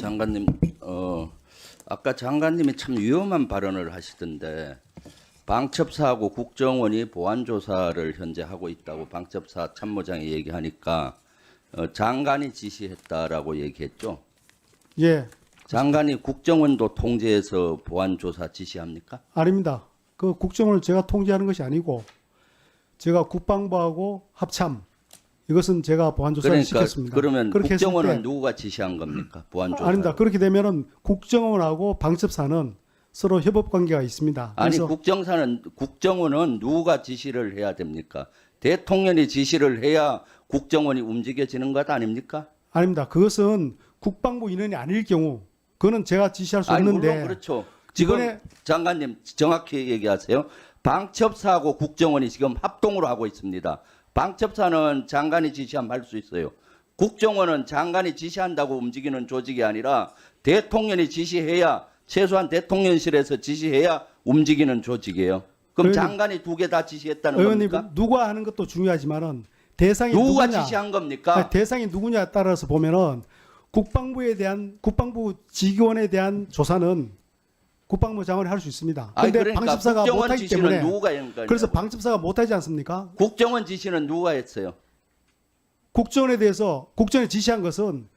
장관님, 어, 아까 장관님이 참 위험한 발언을 하시던데 방첩사하고 국정원이 보안 조사를 현재 하고 있다고 방첩사 참모장이 얘기하니까 어, 장관이 지시했다라고 얘기했죠. 예, 장관이 국정원도 통제해서 보안 조사 지시합니까? 아닙니다. 그 국정을 제가 통제하는 것이 아니고 제가 국방부하고 합참 이것은 제가 보안 조사를 그러니까 시켰습니다. 그러면 그렇게 국정원은 때- 누구가 지시한 겁니까? 보안 조사. 아닙니다. 그렇게 되면은 국정원하고 방첩사는 서로 협업 관계가 있습니다. 아니 국정사는 국정원은 누가 지시를 해야 됩니까? 대통령이 지시를 해야 국정원이 움직여지는 것 아닙니까? 아닙니다. 그것은 국방부 인원이 아닐 경우 그거는 제가 지시할 수 아니 없는데 물론 그렇죠. 지금 이번에- 장관님 정확히 얘기하세요. 방첩사하고 국정원이 지금 합동으로 하고 있습니다. 방첩사는 장관이 지시하면 할 수 있어요. 국정원은 장관이 지시한다고 움직이는 조직이 아니라 대통령이 지시해야 최소한 대통령실에서 지시해야 움직이는 조직이에요. 그럼 의원님- 장관이 두 개 다 지시했다는 의원님 겁니까? 누가 하는 것도 중요하지만은 대상이 누가 누구냐 지시한 겁니까? 아니, 대상이 누구냐에 따라서 보면은 국방부에 대한 국방부 직원에 대한 조사는 국방부 장관이 할 수 있습니다. 아니, 그런데 그러니까 국정원 못하기 지시는 때문에 누가 한. 그래서 방첩사가 못하지 않습니까? 국정원 지시는 누가 했어요? 국정원에 대해서 국정에 지시한 것은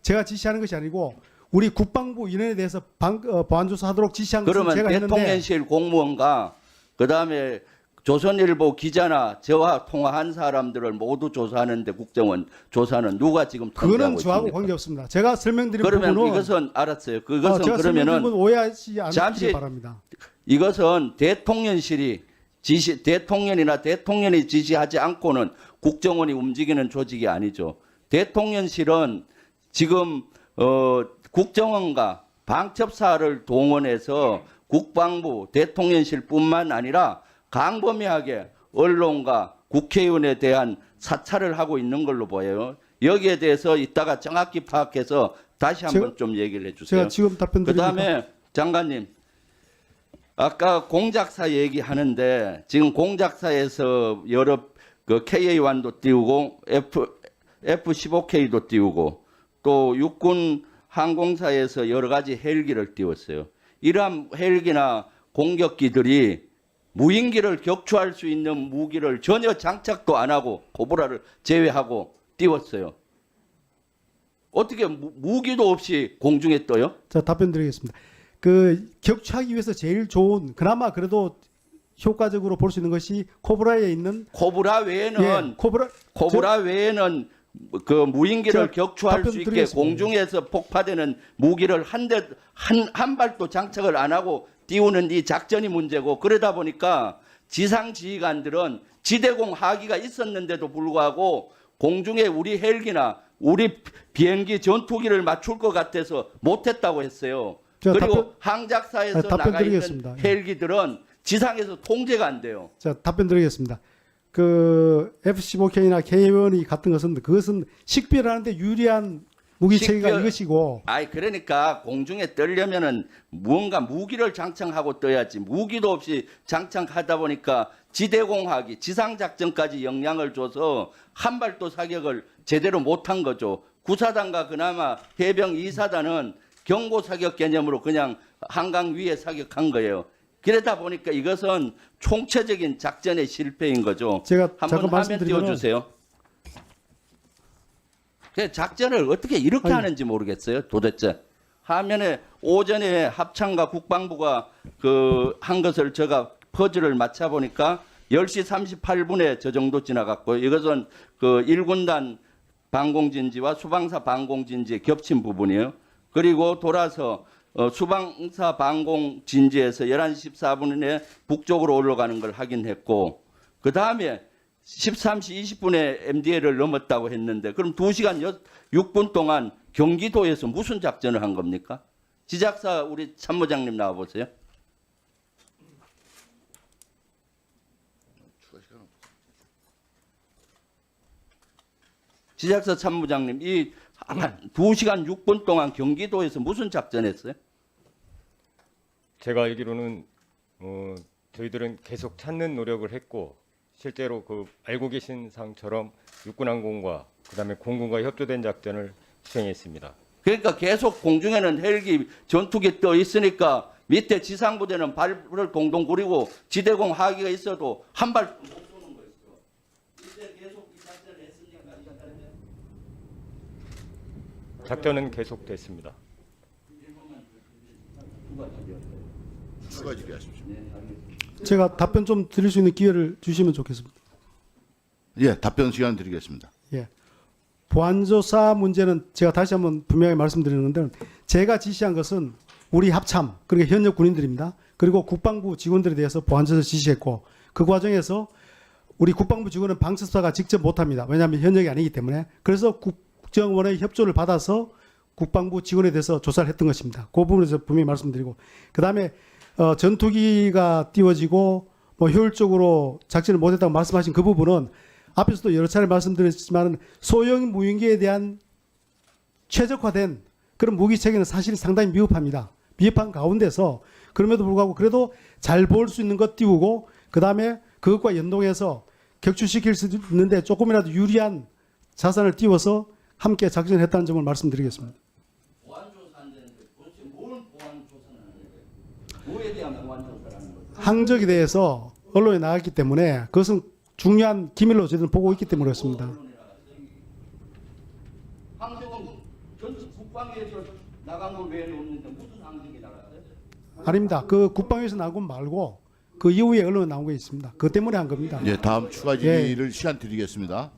제가 지시하는 것이 아니고 우리 국방부 인원에 대해서 방, 어, 보안 조사하도록 지시한 것은 그러면 제가 했는데 대통령실 공무원과 그 다음에 조선일보 기자나 저와 통화한 사람들을 모두 조사하는데 국정원 조사는 누가 지금 그거는 저하고? 관계 없습니다. 제가 설명드린 그러면 부분은 이것은 알았어요. 어, 그것은 제가 설명드린 그러면은 오해하지 잠시- 바랍니다. 이것은 대통령실이 지시 대통령이나 대통령이 지시하지 않고는 국정원이 움직이는 조직이 아니죠. 대통령실은 지금 어, 국정원과 방첩사를 동원해서 국방부 대통령실뿐만 아니라 강범위하게 언론과 국회의원에 대한 사찰을 하고 있는 걸로 보여요. 여기에 대해서 이따가 정확히 파악해서 다시 한번 좀 얘기를 해주세요. 제가 지금 답변 그 드리니까 다음에 장관님, 아까 공작사 얘기하는데 지금 공작사에서 여러 그 KA1도 띄우고 F F15K도 띄우고 또 육군 항공사에서 여러 가지 헬기를 띄웠어요. 이러한 헬기나 공격기들이 무인기를 격추할 수 있는 무기를 전혀 장착도 안 하고 코브라를 제외하고 띄웠어요. 어떻게 무- 무기도 없이 공중에 떠요? 자 답변 드리겠습니다. 그 격추하기 위해서 제일 좋은 그나마 그래도 효과적으로 볼 수 있는 것이 코브라에 있는 코브라 외에는 예, 코브라 코브라 외에는 그 무인기를 저 격추할 수 있게 드리겠습니다. 공중에서 폭파되는 무기를 한 대 한 한 발도 장착을 안 하고 띄우는 이 작전이 문제고 그러다 보니까 지상 지휘관들은 지대공 하기가 있었는데도 불구하고 공중에 우리 헬기나 우리 비행기 전투기를 맞출 것 같아서 못했다고 했어요. 저 그리고 답변- 항작사에서 아, 나가 있는 드리겠습니다. 예. 헬기들은 지상에서 통제가 안 돼요. 자 답변 드리겠습니다. 그 F-15K나 K-1이 같은 것은 그것은 식별하는데 유리한 무기 체계가 이것이고 아이 그러니까 공중에 뜨려면은 무언가 무기를 장착하고 떠야지 무기도 없이 장착하다 보니까 지대공학이 지상 작전까지 영향을 줘서 한 발도 사격을 제대로 못한 거죠. 구사단과 그나마 해병 2사단은 경고 사격 개념으로 그냥 한강 위에 사격한 거예요. 그러다 보니까 이것은 총체적인 작전의 실패인 거죠. 제가 한번 화면 띄워주세요. 그 작전을 어떻게 이렇게 아니. 하는지 모르겠어요. 도대체 화면에 오전에 합창과 국방부가 그 한 것을 제가 퍼즐을 맞춰 보니까 10시 38분에 저 정도 지나갔고 이것은 그 1군단 방공진지와 수방사 방공진지의 겹친 부분이에요. 그리고 돌아서 어, 수방사 방공진지에서 11시 14분에 북쪽으로 올라가는 걸 확인했고 그 다음에 13시 20분에 MDL을 넘었다고 했는데 그럼 2시간 6분 동안 경기도에서 무슨 작전을 한 겁니까? 지작사 우리 참모장님 나와 보세요. 지작사 참모장님 이 2시간 6분 동안 경기도에서 무슨 작전했어요? 제가 알기로는 어, 저희들은 계속 찾는 노력을 했고 실제로 그 알고 계신 상처럼 육군항공과 그다음에 공군과 협조된 작전을 수행했습니다. 그러니까 계속 공중에는 헬기 전투기 떠 있으니까 밑에 지상부대는 발을 동동 구리고 지대공 하기가 있어도 한발못 쏘는 거였어. 이제 계속 이 작전을 했으니까 이거 다르면 작전은 계속됐습니다. 추가 질의하십시오. 제가 답변 좀 드릴 수 있는 기회를 주시면 좋겠습니다. 예, 답변 시간 드리겠습니다. 예. 보안조사 문제는 제가 다시 한번 분명히 말씀드리는 건데 제가 지시한 것은 우리 합참 그러니까 현역 군인들입니다. 그리고 국방부 직원들에 대해서 보안조사 지시했고 그 과정에서 우리 국방부 직원은 방수사가 직접 못합니다. 왜냐하면 현역이 아니기 때문에 그래서 국정원의 협조를 받아서 국방부 직원에 대해서 조사를 했던 것입니다. 그 부분에서 분명히 말씀드리고 그 다음에 어, 전투기가 띄워지고 뭐 효율적으로 작전을 못했다고 말씀하신 그 부분은 앞에서도 여러 차례 말씀드렸지만 소형 무인기에 대한 최적화된 그런 무기 체계는 사실 상당히 미흡합니다. 미흡한 가운데서 그럼에도 불구하고 그래도 잘 볼 수 있는 것 띄우고 그 다음에 그것과 연동해서 격추시킬 수 있는데 조금이라도 유리한 자산을 띄워서 함께 작전했다는 점을 말씀드리겠습니다. 보안 조사한다는데 도대체 뭘 보안 조사는 항적에 대해서 언론에 나갔기 때문에 그것은 중요한 기밀로 저희들은 보고 있기 때문에 그렇습니다. 아닙니다. 그 국방에서 나온 것 말고 그 이후에 언론에 나온 게 있습니다. 그것 때문에 한 겁니다. 예, 다음 추가 질의를 시간 드리겠습니다.